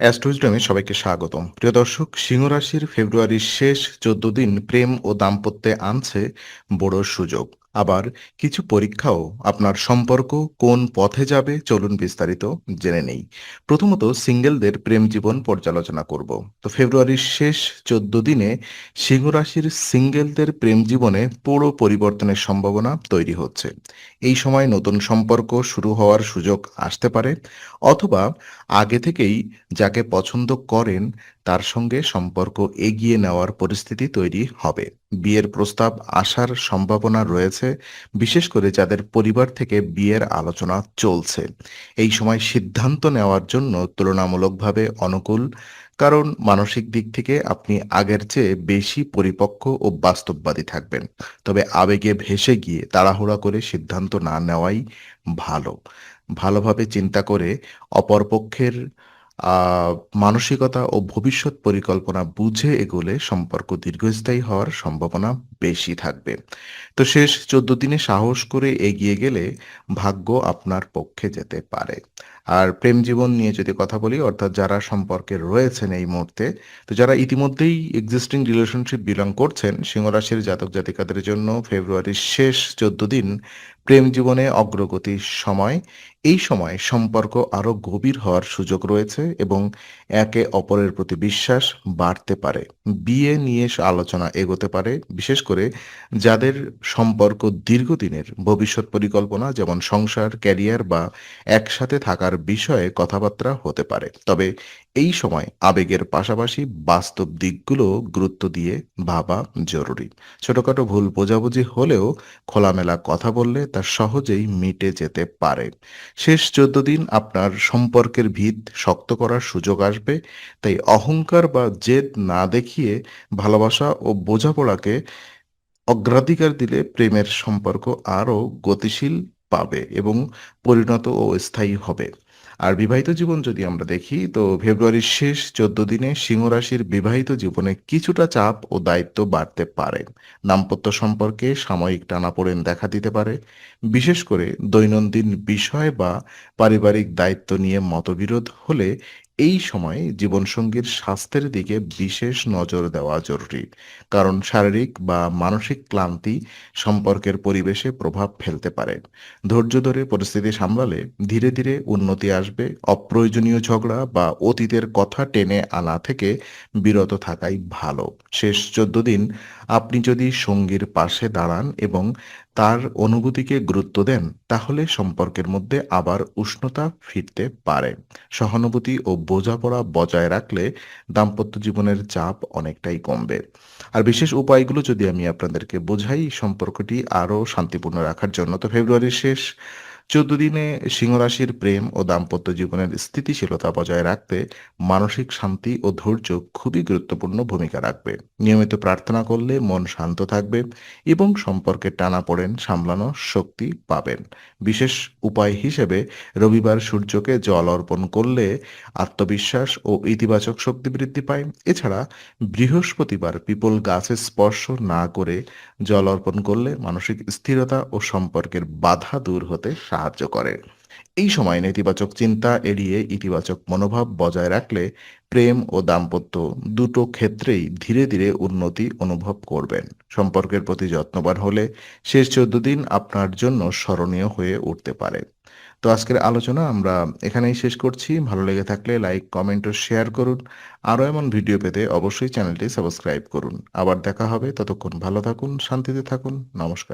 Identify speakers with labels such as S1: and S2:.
S1: অ্যাস্ট্রোইজডমে সবাইকে স্বাগতম। প্রিয় দর্শক সিংহ রাশির ফেব্রুয়ারির শেষ চোদ্দ দিন প্রেম ও দাম্পত্যে আনছে বড় সুযোগ। আবার কিছু পরীক্ষাও আপনার সম্পর্ক কোন পথে যাবে চলুন বিস্তারিত জেনে নেই। প্রথমত সিঙ্গেলদের প্রেম জীবন পর্যালোচনা করব। তো ফেব্রুয়ারির শেষ চোদ্দ দিনে সিংহ রাশির সিঙ্গেলদের প্রেম জীবনে পুরো পরিবর্তনের সম্ভাবনা তৈরি হচ্ছে। এই সময় নতুন সম্পর্ক শুরু হওয়ার সুযোগ আসতে পারে অথবা আগে থেকেই যাকে পছন্দ করেন তার সঙ্গে সম্পর্ক এগিয়ে নেওয়ার পরিস্থিতি তৈরি হবে। বিয়ের প্রস্তাব আসার সম্ভাবনা রয়েছে, বিশেষ করে যাদের পরিবার থেকে বিয়ের আলোচনা চলছে। এই সময় সিদ্ধান্ত নেওয়ার জন্য তুলনামূলকভাবে অনুকূল, কারণ মানসিক দিক থেকে আপনি আগের চেয়ে বেশি পরিপক্ক ও বাস্তববাদী থাকবেন। তবে আবেগে ভেসে গিয়ে তাড়াহুড়া করে সিদ্ধান্ত না নেওয়াই ভালো। ভালোভাবে চিন্তা করে অপরপক্ষের মানসিকতা ও ভবিষ্যৎ পরিকল্পনা বুঝে এগোলে সম্পর্ক দীর্ঘস্থায়ী হওয়ার সম্ভাবনা বেশি থাকবে। তো শেষ চোদ্দ দিনে সাহস করে এগিয়ে গেলে ভাগ্য আপনার পক্ষে যেতে পারে। আর প্রেম জীবন নিয়ে যদি কথা বলি, অর্থাৎ যারা সম্পর্কে রয়েছেন এই মুহূর্তে, তো যারা ইতিমধ্যেই এক্সিস্টিং রিলেশনশিপ বিলং করছেন, সিংহরাশির জাতক জাতিকাদের জন্য ফেব্রুয়ারির শেষ চোদ্দ দিন প্রেম জীবনে অগ্রগতির সময়। এই সময় সম্পর্ক আরও গভীর হওয়ার সুযোগ রয়েছে এবং একে অপরের প্রতি বিশ্বাস বাড়তে পারে। বিয়ে নিয়ে আলোচনা এগোতে পারে, বিশেষ করে যাদের সম্পর্ক দীর্ঘদিনের ভবিষ্যৎ পরিকল্পনা, যেমন সংসার, ক্যারিয়ার বা একসাথে থাকার বিষয়ে কথাবার্তা হতে পারে। তবে এই সময় আবেগের পাশাপাশি বাস্তব দিকগুলো গুরুত্ব দিয়ে ভাবা জরুরি। ছোটখাটো ভুল বোঝাবুঝি হলেও খোলামেলা কথা বললে তা সহজেই মিটে যেতে পারে। শেষ চোদ্দ দিন আপনার সম্পর্কের ভিত শক্ত করার সুযোগ আসবে, তাই অহংকার বা জেদ না দেখিয়ে ভালোবাসা ও বোঝাপড়াকে অগ্রাধিকার দিলে প্রেমের সম্পর্ক আরও গতিশীল পাবে এবং পরিণত ও স্থায়ী হবে। আর বিবাহিত জীবন যদি আমরা দেখি, তো ফেব্রুয়ারির শেষ চোদ্দ দিনে সিংহ রাশির বিবাহিত জীবনে কিছুটা চাপ ও দায়িত্ব বাড়তে পারে। দাম্পত্য সম্পর্কে সাময়িক টানাপোড়েন দেখা দিতে পারে। বিশেষ করে দৈনন্দিন বিষয় বা পারিবারিক দায়িত্ব নিয়ে মতবিরোধ হলে এই সময়ে জীবনসঙ্গীর স্বাস্থ্যের দিকে বিশেষ নজর দেওয়া জরুরি। কারণ শারীরিক বা মানসিক ক্লান্তি সম্পর্কের পরিবেশে প্রভাব ফেলতে পারে। ধৈর্য ধরে পরিস্থিতি সামলালে ধীরে ধীরে উন্নতি আসবে, অপ্রয়োজনীয় ঝগড়া বা অতীতের কথা টেনে আনা থেকে বিরত থাকাই ভালো। শেষ চোদ্দ দিন আপনি যদি সঙ্গীর পাশে দাঁড়ান এবং তার অনুভূতিকে গুরুত্ব দেন, তাহলে সম্পর্কের মধ্যে আবার উষ্ণতা ফিরতে পারে। সহানুভূতি ও বোঝাপড়া বজায় রাখলে দাম্পত্য জীবনের চাপ অনেকটাই কমবে। আর বিশেষ উপায়গুলো যদি আমি আপনাদেরকে বোঝাই, সম্পর্কটি আরও শান্তিপূর্ণ রাখার জন্য। তো ফেব্রুয়ারির শেষ চোদ্দ দিনে সিংহরাশির প্রেম ও দাম্পত্য জীবনের স্থিতিশীলতা বজায় রাখতে মানসিক শান্তি ও ধৈর্য খুবই গুরুত্বপূর্ণ ভূমিকা রাখবে। নিয়মিত প্রার্থনা করলে মন শান্ত থাকবে এবং সম্পর্কে টানা পড়েন সামলানোর শক্তি পাবেন। বিশেষ উপায় হিসেবে রবিবার সূর্যকে জল অর্পণ করলে আত্মবিশ্বাস ও ইতিবাচক শক্তি বৃদ্ধি পায়। এছাড়া বৃহস্পতিবার পিপল গাছে স্পর্শ না করে জল অর্পণ করলে মানসিক স্থিরতা ও সম্পর্কের বাধা দূর হতে সাহায্য করে। এই সময় নেতিবাচক চিন্তা এড়িয়ে ইতিবাচক মনোভাব বজায় রাখলে প্রেম ও দাম্পত্য দুটো ক্ষেত্রেই ধীরে ধীরে উন্নতি অনুভব করবেন। সম্পর্কের প্রতি যত্নবান হলে শেষ চোদ্দ দিন আপনার জন্য স্মরণীয় হয়ে উঠতে পারে। তো আজকের আলোচনা আমরা এখানেই শেষ করছি। ভালো লেগে থাকলে লাইক, কমেন্ট ও শেয়ার করুন। আরও এমন ভিডিও পেতে অবশ্যই চ্যানেলটি সাবস্ক্রাইব করুন। আবার দেখা হবে। ততক্ষণ ভালো থাকুন, শান্তিতে থাকুন। নমস্কার।